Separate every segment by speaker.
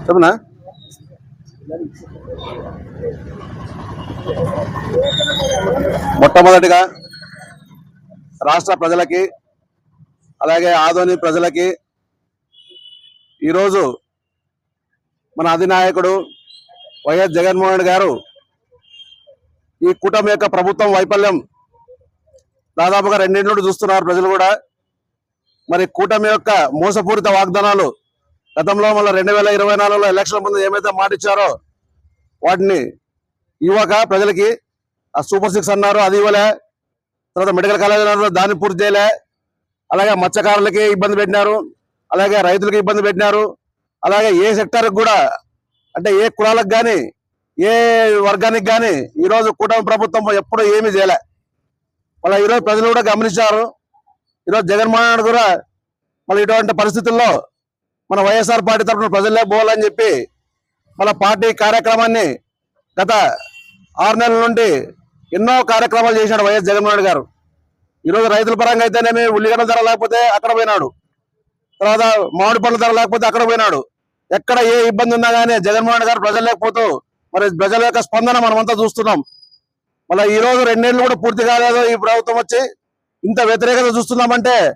Speaker 1: చెప్పునా? మొట్టమొదటిగా రాష్ట్ర ప్రజలకి అలాగే ఆదోని ప్రజలకి ఈరోజు మన అధినాయకుడు వైఎస్ జగన్మోహన్ గారు ఈ కూటమి యొక్క ప్రభుత్వం వైఫల్యం దాదాపుగా రెండింటి నుండి చూస్తున్నారు ప్రజలు కూడా. మరి కూటమి యొక్క మోసపూరిత వాగ్దానాలు గతంలో మళ్ళీ రెండు వేల ఇరవై నాలుగులో ఎలక్షన్ ముందు ఏమైతే మాటిచ్చారో వాటిని ఇవ్వక ప్రజలకి ఆ సూపర్ సిక్స్ అన్నారు అది ఇవ్వలే. తర్వాత మెడికల్ కాలేజ్ అన్నారు దాన్ని పూర్తి చేయలే. అలాగే మత్స్యకారులకి ఇబ్బంది పెట్టినారు. అలాగే రైతులకి ఇబ్బంది పెట్టినారు. అలాగే ఏ సెక్టార్కి కూడా అంటే ఏ కులాలకు కానీ ఏ వర్గానికి కానీ ఈరోజు కూటమి ప్రభుత్వం ఎప్పుడు ఏమీ చేయలే. మళ్ళీ ఈరోజు ప్రజలు కూడా గమనించారు. ఈరోజు జగన్మోహన్ రెడ్డి కూడా మళ్ళీ ఇటువంటి పరిస్థితుల్లో మన వైఎస్ఆర్ పార్టీ తరఫున ప్రజలే పోవాలని చెప్పి మన పార్టీ కార్యక్రమాన్ని గత ఆరు నెలల నుండి ఎన్నో కార్యక్రమాలు చేసినాడు వైఎస్ జగన్మోహన్ రెడ్డి గారు. ఈరోజు రైతుల పరంగా అయితేనేమి ఉల్లిగడ్డ ధర లేకపోతే అక్కడ పోయినాడు. తర్వాత మామిడి పండ్ల ధర లేకపోతే అక్కడ పోయినాడు. ఎక్కడ ఏ ఇబ్బంది ఉన్నా కానీ జగన్మోహన్ రెడ్డి గారు ప్రజలు లేకపోతూ మరి ప్రజల యొక్క స్పందన మనమంతా చూస్తున్నాం. మళ్ళీ ఈ రోజు రెండేళ్ళు కూడా పూర్తి కాలేదు ఈ ప్రభుత్వం వచ్చి. ఇంత వ్యతిరేకత చూస్తున్నామంటే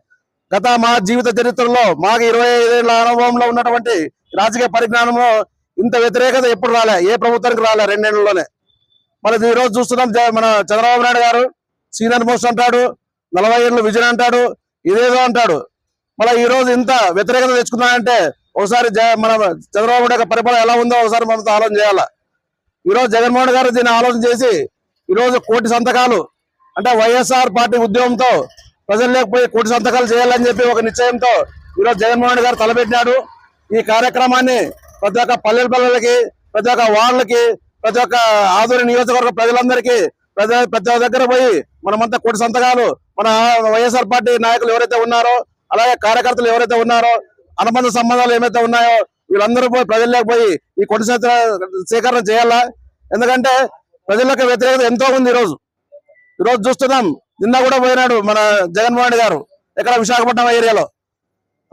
Speaker 1: గత మా జీవిత చరిత్రలో మాకు ఇరవై ఐదేళ్ళ అనుభవంలో ఉన్నటువంటి రాజకీయ పరిజ్ఞానంలో ఇంత వ్యతిరేకత ఎప్పుడు రాలే ఏ ప్రభుత్వానికి రాలే రెండేళ్ళలోనే. మళ్ళీ ఈ రోజు చూస్తున్నాం మన చంద్రబాబు నాయుడు గారు సీనియర్ మోస్ట్ అంటాడు నలభై ఏళ్ళు విజయన్ అంటాడు ఇదేదో అంటాడు. మళ్ళీ ఈ రోజు ఇంత వ్యతిరేకత తెచ్చుకున్నాడంటే ఒకసారి జ- మన చంద్రబాబు నాయుడు యొక్క పరిపాలన ఎలా ఉందో ఒకసారి మనతో ఆలోచన చేయాలి. ఈ రోజు జగన్మోహన్ గారు దీన్ని ఆలోచన చేసి ఈ రోజు కోటి సంతకాలు. అంటే వైఎస్ఆర్ పార్టీ ఉద్యమంతో ప్రజలు లేకపోయి కోటి సంతకాలు చేయాలని చెప్పి ఒక నిశ్చయంతో ఈ రోజు జగన్మోహన్ రెడ్డి గారు తలపెట్టినాడు. ఈ కార్యక్రమాన్ని ప్రతి ఒక్క పల్లెల పల్లెలకి ప్రతి ఒక్క వార్డులకి ప్రతి ఒక్క ఆదూరి నియోజకవర్గ ప్రజలందరికీ ప్రతి ప్రతి ఒక్క దగ్గర పోయి మనమంతా కోటి సంతకాలు మన వైఎస్ఆర్ పార్టీ నాయకులు ఎవరైతే ఉన్నారో అలాగే కార్యకర్తలు ఎవరైతే ఉన్నారో అనుబంధ సంబంధాలు ఏమైతే ఉన్నాయో వీళ్ళందరూ పోయి ప్రజల్లోకి పోయి ఈ కొట్టి సంతకాల సేకరణ చేయాలా? ఎందుకంటే ప్రజలకు వ్యతిరేకత ఎంతో ఉంది ఈరోజు. ఈరోజు చూస్తున్నాం. నిన్న కూడా పోయినాడు మన జగన్మోహన్ రెడ్డి గారు ఇక్కడ విశాఖపట్నం ఏరియాలో.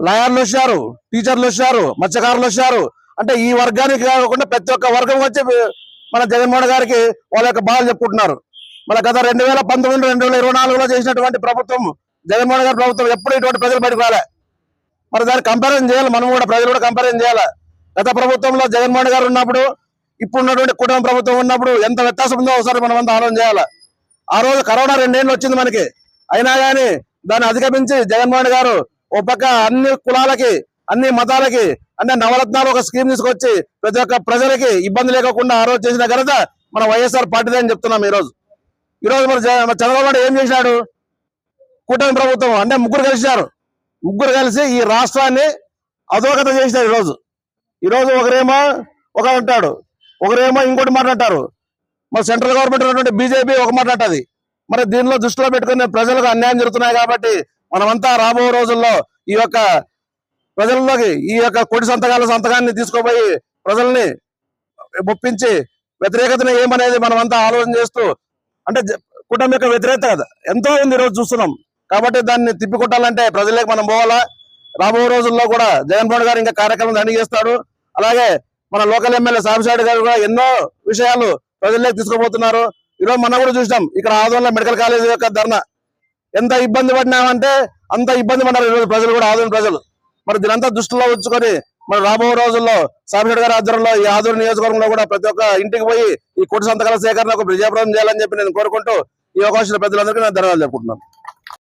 Speaker 1: లాయర్లు వచ్చారు టీచర్లు వచ్చారు మత్స్యకారులు వచ్చారు. అంటే ఈ వర్గానికి కాకుండా ప్రతి ఒక్క వర్గం వచ్చి మన జగన్మోహన్ గారికి వాళ్ళ యొక్క బాధలు చెప్పుకుంటున్నారు. మన గత రెండు వేల పంతొమ్మిది రెండు వేల ఇరవై నాలుగులో చేసినటువంటి ప్రభుత్వం జగన్మోహన్ గారి ప్రభుత్వం ఎప్పుడు ఇటువంటి ప్రజలు బయటకు రాలే. మరి దాన్ని కంపారిజన్ చేయాలి. మనం కూడా ప్రజలు కూడా కంపారిజన్ చేయాలి. గత ప్రభుత్వంలో జగన్మోహన్ గారు ఉన్నప్పుడు ఇప్పుడు ఉన్నటువంటి కుటుంబ ప్రభుత్వం ఉన్నప్పుడు ఎంత వ్యత్యాసం ఉందో ఒకసారి మనం అంతా ఆలోచన చేయాలి. ఆ రోజు కరోనా రెండేళ్ళు వచ్చింది మనకి. అయినా కానీ దాన్ని అధిగమించి జగన్మోహన్ గారు ఒక పక్క అన్ని కులాలకి అన్ని మతాలకి అంటే నవరత్నాలు ఒక స్కీమ్ తీసుకొచ్చి ప్రతి ఒక్క ప్రజలకి ఇబ్బంది లేకుండా ఆ రోజు చేసిన ఘనత మన వైఎస్ఆర్ పార్టీదే అని చెప్తున్నాం ఈరోజు ఈరోజు మన చంద్రబాబు ఏం చేశాడు కూటమి ప్రభుత్వం అంటే ముగ్గురు కలిసినారు. ముగ్గురు కలిసి ఈ రాష్ట్రాన్ని అధోగత చేసినారు ఈరోజు ఈరోజు ఒకరేమో ఒక అంటాడు ఒకరేమో ఇంకోటి మాట్లాడతారు. మరి సెంట్రల్ గవర్నమెంట్ ఉన్నటువంటి బీజేపీ ఒక మాట్లాడుతుంది మరి దీనిలో దృష్టిలో పెట్టుకుని ప్రజలకు అన్యాయం జరుగుతున్నాయి కాబట్టి మనమంతా రాబో రోజుల్లో ఈ యొక్క ప్రజల్లోకి ఈ యొక్క కొడి సంతకాల సంతకాన్ని తీసుకుపోయి ప్రజల్ని ఒప్పించి వ్యతిరేకతను ఏమనేది మనమంతా ఆలోచన చేస్తూ అంటే కుటుంబం యొక్క వ్యతిరేకత కదా. ఎంతో ఉంది ఈరోజు చూస్తున్నాం. కాబట్టి దాన్ని తిప్పికొట్టాలంటే ప్రజలకు మనం పోవాలా? రాబో రోజుల్లో కూడా జగన్మోహన్ గారు ఇంకా కార్యక్రమం దండి చేస్తాడు. అలాగే మన లోకల్ ఎమ్మెల్యే సాంబశాడు గారు కూడా ఎన్నో విషయాలు ప్రజల్లోకి తీసుకుపోతున్నారు. ఈరోజు మనం కూడా చూసినాం ఇక్కడ ఆదోళన మెడికల్ కాలేజ్ యొక్క ధర్నా. ఎంత ఇబ్బంది పడినామంటే అంత ఇబ్బంది పడ్డారు ఈరోజు ప్రజలు కూడా ఆదోళన ప్రజలు. మరి దీనంతా దృష్టిలో ఉంచుకొని మరి రాబో రోజుల్లో సాంబశివాడి గారి ఆధ్వర్యంలో ఈ ఆదోళన నియోజకవర్గంలో కూడా ప్రతి ఒక్క ఇంటికి పోయి ఈ కోటి సంతకాల సేకరణకు విజయప్రదం చేయాలని చెప్పి నేను కోరుకుంటూ ఈ అవకాశం పెద్దలందరికీ నేను ధన్యవాదాలు చెప్పుకుంటున్నాను.